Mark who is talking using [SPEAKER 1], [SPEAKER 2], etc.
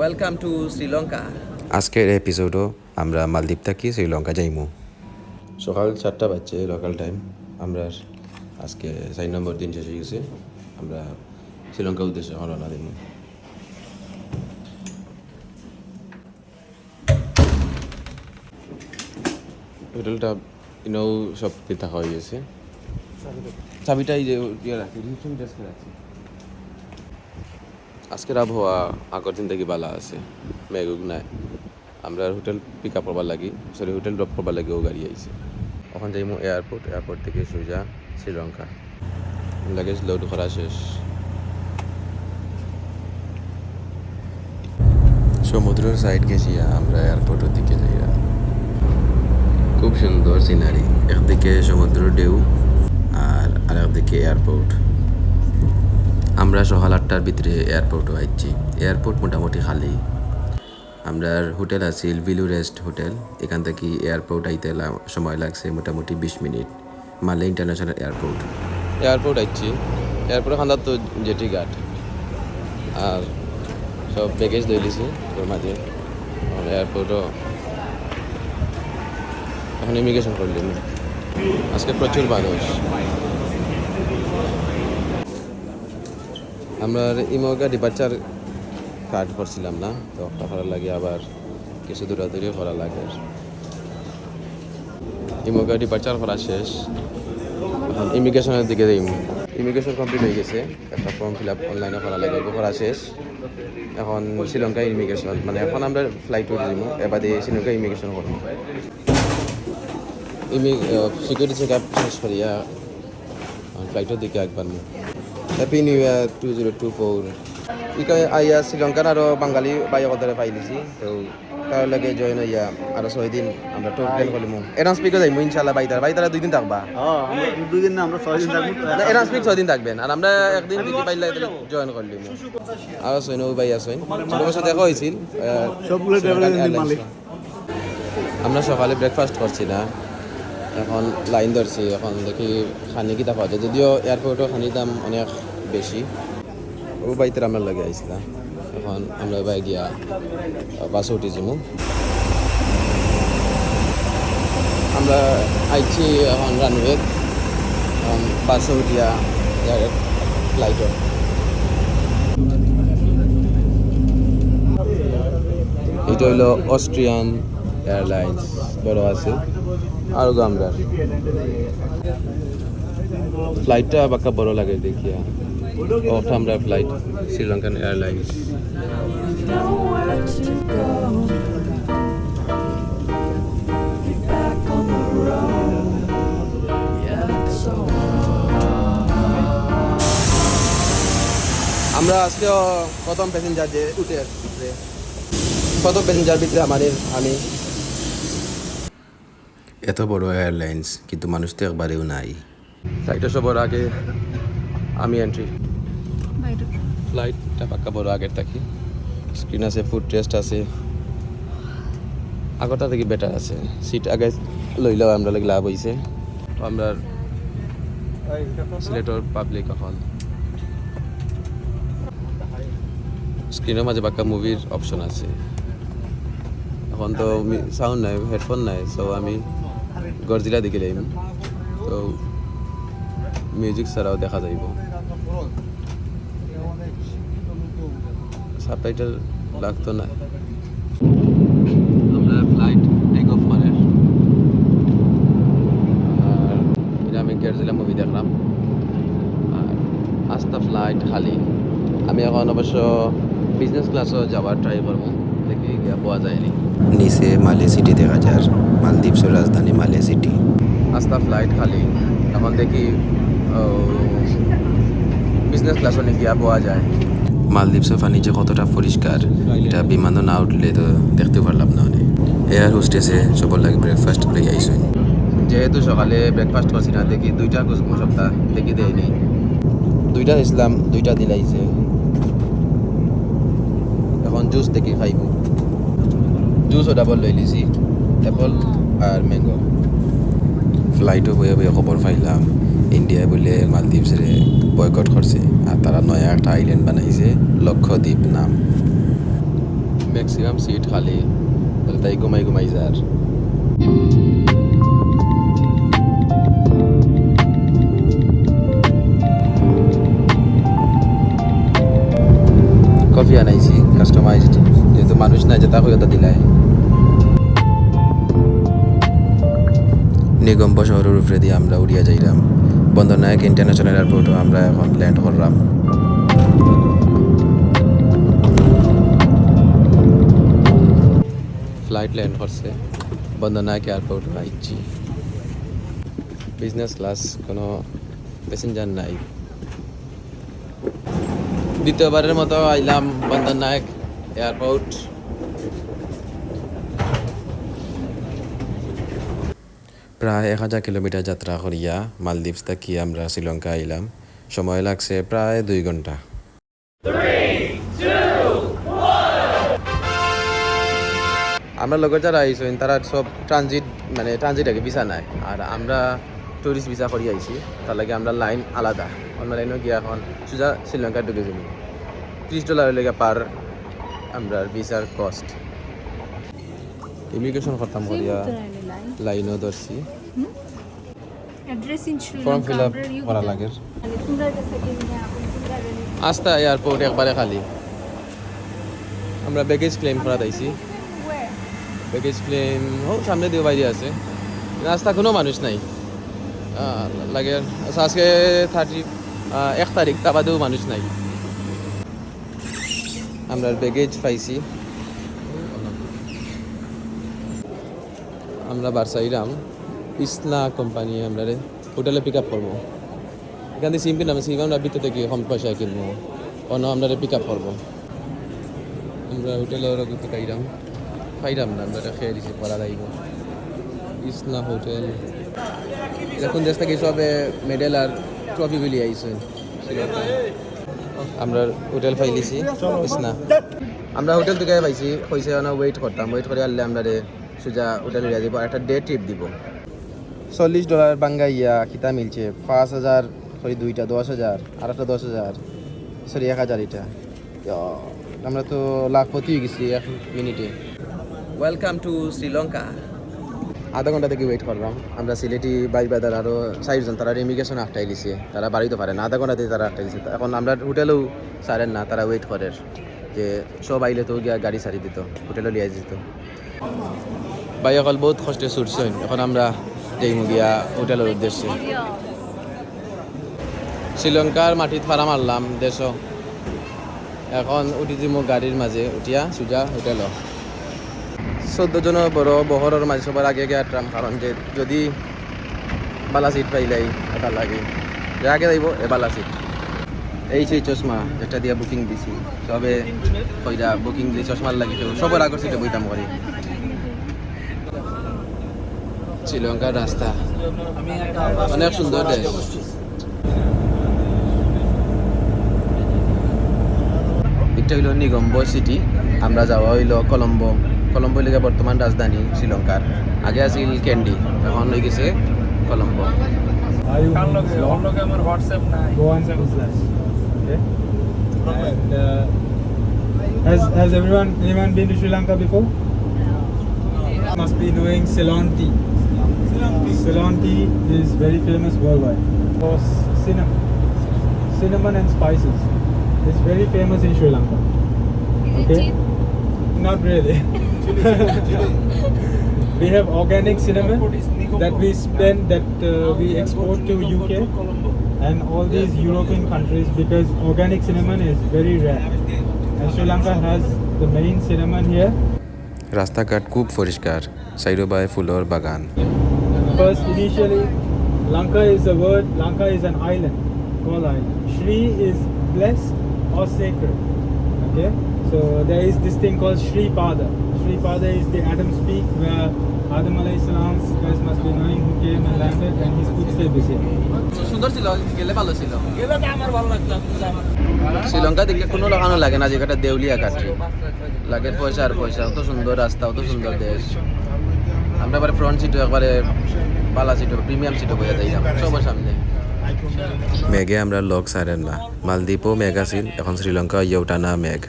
[SPEAKER 1] Welcome to Sri Lanka
[SPEAKER 2] আজকের এপিসোডও আমরা মালদ্বীপ থাকি শ্রীলঙ্কা যাইমু। সকাল চারটা বাজছে লোকাল টাইম আমরা আজকে চার নম্বর দিন শেষ হয়ে গেছে। আমরা শ্রীলঙ্কা উদ্দেশ্যে রওনা দিব হোটেলটা ইনাও সব থাকা হয়ে গেছে। চাবিটা এই যে ইয়ে রাখি রাখছি। আজকের আবহাওয়া আগের দিন থেকে ভালো আছে মেঘুক নাই। আমরা হোটেল পিক আপ করবার লাগি সরি হোটেল ড্রপ করবার লাগি, ও গাড়ি আইছে। ওখান যাইমু এয়ারপোর্ট এয়ারপোর্ট থেকে সোজা শ্রীলঙ্কা। লাগেজ লোড করা শেষ। সমুদ্রের সাইড গেছি আমরা এয়ারপোর্টের দিকে যাইরা খুব সুন্দর সিনারি একদিকে সমুদ্র ঢেউ আর আরেকদিকে এয়ারপোর্ট আমরা সকাল আটটার ভিতরে এয়ারপোর্টও আইছি। এয়ারপোর্ট মোটামুটি খালি। আমরা হোটেল আছিল ভিলু রেস্ট হোটেল এখান থেকে এয়ারপোর্ট আইতে সময় লাগছে মোটামুটি বিশ minute. Male international airport airport আইছি। এয়ারপোর্টে খান্দার তো জেটি ঘাট। আর সব প্যাকেজ লই লিছি ওর মাঝে। এয়ারপোর্টও এখন ইমিগ্রেশন করলাম আজকে প্রচুর মানুষ আমরা ইমোগা ডিপার্চার কার্ড করছিলাম না, তো করার লাগে আবার কিছু দূরাদূরি করা লাগে। ইমোগা ডিপার্চার করা শেষ। এখন ইমিগ্রেশনের দিকে যাই। ইমিগ্রেশন কমপ্লিট হয়ে গেছে। একটা ফর্ম ফিল আপ অনলাইনে করা লাগে করা শেষ। এখন শ্রীলঙ্কা ইমিগ্রেশন মানে এখন আমরা ফ্লাইট উঠে দিব এবার দিয়ে শ্রীলঙ্কা ইমিগ্রেশন করব। ইমি সিকিউরিটি চেক আপ শেষ করিয়া ফ্লাইটের দিকে একবার happy new year two zero two four আইয়া শ্রীলঙ্কার আরও বাঙালি বাইক ধরে পাইলিছি তো তার লাগে জয়েন হইয়া আরও ছয় দিন আমরা ট্যুর প্ল্যান করলাম এরান স্পিকও যাইমু ইনশাল্লাহ বাইতারা বাইতারা দুই দিন থাকবা
[SPEAKER 3] আমরা দুই দিন না আমরা ছয় দিন থাকব
[SPEAKER 1] না এরান স্পিক ছয় দিন থাকবেন আর আমরা একদিন দিদি পাইলে জয়েন করলিম আর সৈন ও ভাই আসেন তোমার সাথে দেখা হয়েছিল
[SPEAKER 3] সবগুলো।
[SPEAKER 1] আমরা সকালে ব্রেকফাস্ট করছি না এখন লাইন ধরছি এখন দেখি খানি কিতা পাওয়া যায় যদিও এয়ারপোর্টও খানির দাম অনেক বেশি। ও বাইতে আমরা লাগে আইছিলাম এখন আমরা বাই গিয়া বাসে উঠেছিমু আমরা আইছি এখন রানওয়ে। বাসে উঠিয়া ফ্লাইটত এটা হইল অস্ট্রিয়ান এয়ারলাইন্স বড় আছে। আর আমরা ফ্লাইটটা বাক্কা বড় লাগে দেখিয়া। ওটা আমরা ফ্লাইট শ্রীলঙ্কান এয়ারলাইন্স আমরা আজকে প্রথম প্যাসেঞ্জার যে উঠে কত প্যাসেঞ্জার ভিতরে আমাদের আমি। এত বড় এয়ারলাইন্স কিন্তু মানুষ তো একবারেও নাই। ফ্লাইটে সবার আগে আমি এন্ট্রি ফ্লাইটটা পাক্কা বড় আগের থাকি। স্ক্রিন আছে ফুড টেস্ট আছে। আগরটা থেকে বেটার আছে। সিট আগে লইলেও আমরা লাগে লাভ হয়েছে তো আমরা সিলেটর পাবলিক এখন। স্ক্রিনের মাঝে পাক্কা মুভির অপশন আছে। এখন তো সাউন্ড নাই হেডফোন নাই সো আমি গরজিলা দিকে যাইম তো মিউজিক ছাড়াও দেখা যাইব। সাবটাইটেল লাগতো না। আমরা ফ্লাইট টেক অফ করে আর আমি গেরজিলা মুভি দেখলাম। আর আস্তা ফ্লাইট খালি। আমি এখন অবশ্য বিজনেস ক্লাসও যাওয়ার ট্রাই করব। দেখি গিয়া পাওয়া যায়নি
[SPEAKER 2] নিচে মালে সিটি দেখা যার। মালদ্বীপসের রাজধানী মালে সিটি
[SPEAKER 1] আস্তা ফ্লাইট খালি। এখন দেখি বিজনেস ক্লাসও নাকি গিয়া পাওয়া যায়।
[SPEAKER 2] মালদ্বীপসের পানি যে কতটা পরিষ্কার এটা বিমানও না উঠলে তো দেখতে পারলাম না অনেক। এয়ার হোস্টেসে সবার লাগে ব্রেকফাস্ট লই আইসুন।
[SPEAKER 1] যেহেতু সকালে ব্রেকফাস্ট করছি না দেখি দুইটা খুঁজবো সপ্তাহ দেখি দেয়নি দুইটা দিছিলাম দুইটা দিলাইছে এখন জুস দেখি খাইব। জুসও ডাবল লই লিছি অ্যাপল আর ম্যাঙ্গো
[SPEAKER 2] ফ্লাইটও বয়ে বয়ে খবর পাইলাম। ইন্ডিয়ায় বলে মালদ্বীপসরে বয়কট করছে আর তারা নয়া একটা আইল্যান্ড বানাইছে লক্ষদ্বীপ নাম। ম্যাক্সিমাম সিট খালি তাই ঘুমাই ঘুমাই যার। কফি আনাইছি কাস্টমাইজড যেহেতু মানুষ নাই যেটা হয়ে ওটা দিলাই। নিগম্ব শহরের উপরে দিয়ে আমরা উড়িয়া যাইলাম বন্দরনায়ক ইন্টারন্যাশনাল এয়ারপোর্টও আমরা এখন ল্যান্ড করলাম। ফ্লাইট ল্যান্ড করছে বন্দরনায়ক এয়ারপোর্ট আইছি বিজনেস ক্লাস কোনো প্যাসেঞ্জার নাই। দ্বিতীয়বারের মতো আইলাম বন্দরনায়ক এয়ারপোর্ট প্রায় এক হাজার কিলোমিটার যাত্রা করিয়া মালদ্বীপ থাকি আমরা শ্রীলঙ্কা আইলাম। সময় লাগছে প্রায় দুই ঘণ্টা। আমরা লোকের যারা আইসেন তারা সব ট্রানজিট মানে ট্রানজিট আগে ভিসা নাই। আর আমরা টুরিস্ট ভিসা করি আইছি। তার লাগে আমরা লাইন আলাদা। অন্য লাইনও গিয়ে এখন সোজা শ্রীলঙ্কা ঢুকে যাবি ত্রিশ ডলার লেগে পার আমরা ভিসার কস্ট ইমিগ্রেশন খতম করিয়া? লাইনও ধরছি। ফর্ম ফিল আপ করা লাগে। আস্তা এয়ারপোর্ট একবারে খালি। আমরা ব্যাগেজ ক্লেম করা দিয়েছি ব্যাগেজ ক্লেম হো সামনে দিয়ে বাইরে আছে। রাস্তা কোনো মানুষ নাই। লাগে। আচ্ছা, আজকে থার্টি এক তারিখ তা বাদেও মানুষ নাই। আমরা ব্যাগেজ পাইছি। আমরা বারসাইরাম ইসনা কোম্পানি আমরা হোটেলে পিক আপ করব। এখান থেকে সিম কিনলাম সিম আমরা ভিতর থেকে কম পয়সায় কিনবো। অন্য আমরা পিক আপ করব? আমরা হোটেলে ওরা কিন্তু পাইরাম পাইরাম না, আমরা খেয়ে দিছি, পড়া লাগব ইসনা হোটেল এখন দেশ থেকে সবে মেডেল আর ট্রফি গুলি আইছে। আমরা হোটেল পাইলিছি ইসনা। আমরা হোটেল থেকে পাইছি, পয়সা ওয়েট করতাম। ওয়েট করে আনলে আমরা সোজা হোটেল উড়িয়া দিব একটা ডে ট্রিপ দিব। চল্লিশ ডলার বাঙ্গা ইয়া খিতা মিলছে? পাঁচ হাজার সরি দুইটা দশ হাজার আর একটা দশ হাজার সরি এক হাজার এটা। আমরা তো লাখপতি হয়ে গেছি এক মিনিটে ওয়েলকাম টু শ্রীলঙ্কা আধা ঘণ্টা থেকে ওয়েট করলাম। আমরা সিলেটি বাই বাদার আরও চারজন তারা ইমিগ্রেশন আটটাই লিছে তারা বাড়িতে পারে না আধা ঘণ্টা দিয়ে তারা আটটাই দিছে। এখন আমরা হোটেলেও সারেন না তারা ওয়েট করে যে সব আইলে তো গিয়া গাড়ি সারি দিত হোটেলও লিয়ে দিত। ভাই, অকল বহুত কষ্টে ছুটছেন। এখন আমরা যাইমু গিয়া হোটেলের উদ্দেশ্যে। শ্রীলঙ্কার মাটিত ফারা মারলাম, দেশ। এখন উঠি দিমু গাড়ির মাঝে উঠিয়া সুজা হোটেল। চোদ্দ জনের বড় বহরের মাঝে সবার আগে আগে আটরাম কারণ যে যদি বালা সিট পাইলাই এটা লাগে। যে আগে যাইব এ বালা সিট এই সেই চশমা যেটা দিয়া বুকিং দিছি। সবে কইরা বুকিং দিয়ে চশমার লাগি তো সবার আগর সিটে বইতাম করি শ্রীলঙ্কার রাস্তা অনেক সুন্দর দেশ এটা হইল নিগম্ব সিটি আমরা যাওয়া হইল কলম্বো কলম্বো এলাকা বর্তমান রাজধানী শ্রীলঙ্কার আগে আছিল ক্যান্ডি এখন হয়ে গেছে Colombo
[SPEAKER 4] Has, has everyone, anyone been to Sri Lanka before? No. Must be doing Ceylon tea. Ceylon tea is very famous worldwide for c- cinnamon, cinnamon and spices. It's very famous in Sri Lanka.
[SPEAKER 1] Is it
[SPEAKER 4] Okay.
[SPEAKER 1] cheap?
[SPEAKER 4] Not really. we have organic cinnamon that we spend that uh, we export to UK and all these European countries because organic cinnamon is very rare. And Sri Lanka has the main cinnamon here.
[SPEAKER 5] রাস্তাঘাট খুব পরিষ্কার সাইডোবায় floor বাগান
[SPEAKER 4] First, initially, Lanka is a word. Lanka is an island, small island. Shri is blessed or sacred. Okay, so there is this thing called Shri Pada. Shri Pada is the Adam's Peak where Adam alayhi salam, you guys must be knowing who came and landed, and his footstep is here.
[SPEAKER 2] সুন্দর ছিল গেলে ভালো ছিল শ্রীলঙ্কা দিকে কোনো লাগানো লাগে না যেটা দেউলিয়া কাটে লাগে পয়সা আর পয়সা অত সুন্দর রাস্তা অত সুন্দর দেশ আমরা এবারে ফ্রন্ট সিটও একবারে পালা সিটও প্রিমিয়াম সিটও বইয়া যাই সবার সামনে।
[SPEAKER 5] মেঘে আমরা লগ সারেন না। মালদ্বীপও মেঘ আছিল এখন শ্রীলঙ্কা টানা মেঘ।